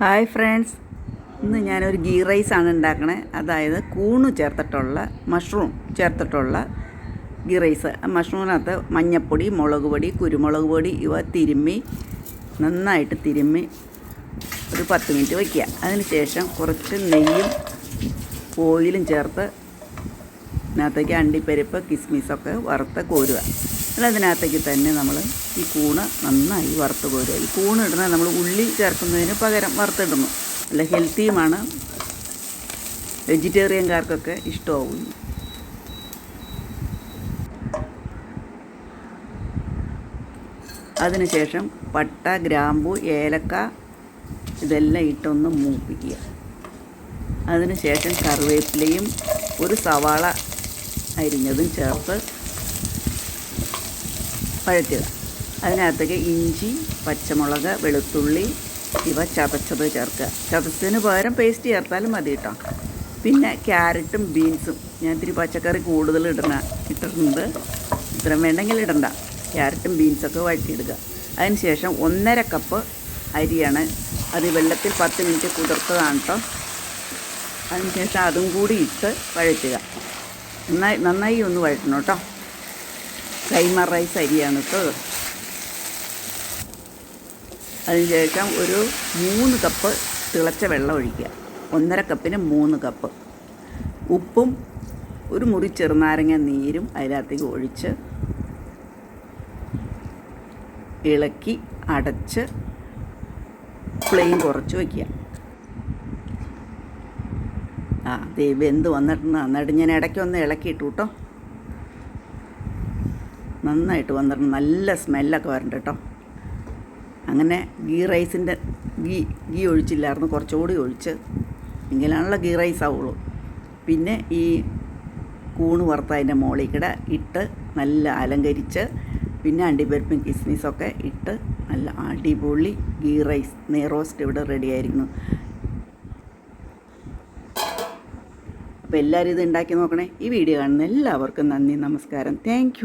Hi friends. ഇന്ന് ഞാനൊരു ghee rice ആണ് ഉണ്ടാക്കണേ. അതായത് കൂണ് ചേർത്തിട്ടുള്ള മഷ്റൂം ചേർത്തിട്ടുള്ള ഗീ റൈസ്. മഷ്റൂമിനകത്ത് മഞ്ഞപ്പൊടി മുളക് പൊടി കുരുമുളക് പൊടി ഇവ തിരുമ്മി നന്നായിട്ട് തിരുമ്മി ഒരു പത്ത് മിനിറ്റ് വയ്ക്കുക അതിനുശേഷം കുറച്ച് നെയ്യും ഓയിലും ചേർത്ത് അതിനകത്തേക്ക് അണ്ടിപ്പരിപ്പ് കിസ്മിസൊക്കെ വറുത്ത് കോരുക. അതിനകത്തേക്ക് തന്നെ നമ്മൾ ഈ കൂണ് നന്നായി വറുത്ത് കോരുക. ഈ കൂണ് ഇടുന്നത് നമ്മൾ ഉള്ളി ചേർക്കുന്നതിന് പകരം വറുത്തിടുന്നു. നല്ല ഹെൽത്തിയുമാണ്. വെജിറ്റേറിയൻകാർക്കൊക്കെ ഇഷ്ടമാവും. അതിനുശേഷം പട്ട ഗ്രാമ്പു ഏലക്ക ഇതെല്ലാം ഇട്ടൊന്ന് മൂപ്പിക്കുക. അതിനുശേഷം കറിവേപ്പിലയും ഒരു സവാള അരിഞ്ഞതും ചേർത്ത് വഴറ്റുക അതിനകത്തേക്ക് ഇഞ്ചി പച്ചമുളക് വെളുത്തുള്ളി ഇവ ചതച്ചത് ചേർക്കുക. ചതച്ചതിന് പകരം പേസ്റ്റ് ചേർത്താലും മതി കേട്ടോ പിന്നെ ക്യാരറ്റും ബീൻസും. ഞാൻ ഇത്തിരി പച്ചക്കറി കൂടുതൽ ഇടണ ഇട്ടിട്ടുണ്ട്. ഇത്രയും വേണ്ടെങ്കിൽ ഇടണ്ട. ക്യാരറ്റും ബീൻസൊക്കെ വഴറ്റിയിടുക അതിന് ശേഷം ഒന്നര കപ്പ് അരിയാണ്. അത് വെള്ളത്തിൽ പത്ത് മിനിറ്റ് കുതിർത്തതാണ് കേട്ടോ അതിനുശേഷം അതും കൂടി ഇട്ട് വഴറ്റുക. നന്നായി നന്നായി ഒന്ന് വഴറ്റണം കേട്ടോ കൈമ റൈസ് അരിയാണ് കേട്ടോ അതിനുശേഷം ഒരു മൂന്ന് കപ്പ് തിളച്ച വെള്ളം ഒഴിക്കുക. ഒന്നര കപ്പിന് മൂന്ന് കപ്പ്. ഉപ്പും ഒരു മുറി ചെറുനാരങ്ങ നീരും അതിനകത്തേക്ക് ഒഴിച്ച് ഇളക്കി അടച്ച് ഫ്ലെയിം കുറച്ച് വയ്ക്കുക ആ ദേ വെന്ത് വന്നിട്ടുണ്ട്. എന്നിട്ട് ഞാൻ ഇടയ്ക്ക് ഒന്ന് ഇളക്കിയിട്ടു കേട്ടോ നന്നായിട്ട് വന്നിട്ടുണ്ട്. നല്ല സ്മെല്ലൊക്കെ വരണ്ട കേട്ടോ. അങ്ങനെ ഗീ റൈസിന്റെ ഗീ ഗീ ഒഴിച്ചില്ലായിരുന്നു. കുറച്ചുകൂടി ഒഴിച്ച് എങ്കിലാണല്ലോ ഗീ റൈസ് ആവുള്ളൂ. പിന്നെ ഈ കൂണ് വറുത്ത അതിന്റെ മുകളിൽ കൂടെ ഇട്ട് നല്ല അലങ്കരിച്ച് പിന്നെ അണ്ടിപ്പരിപ്പും കിസ്മിസൊക്കെ ഇട്ട് നല്ല അടിപൊളി ഗീ റൈസ് നെയ്റോസ്റ്റ് ഇവിടെ റെഡി ആയിരിക്കുന്നു. അപ്പോൾ എല്ലാവരും ഇത് ഉണ്ടാക്കി നോക്കണേ. ഈ വീഡിയോ കാണുന്ന എല്ലാവർക്കും നന്ദി നമസ്കാരം. താങ്ക്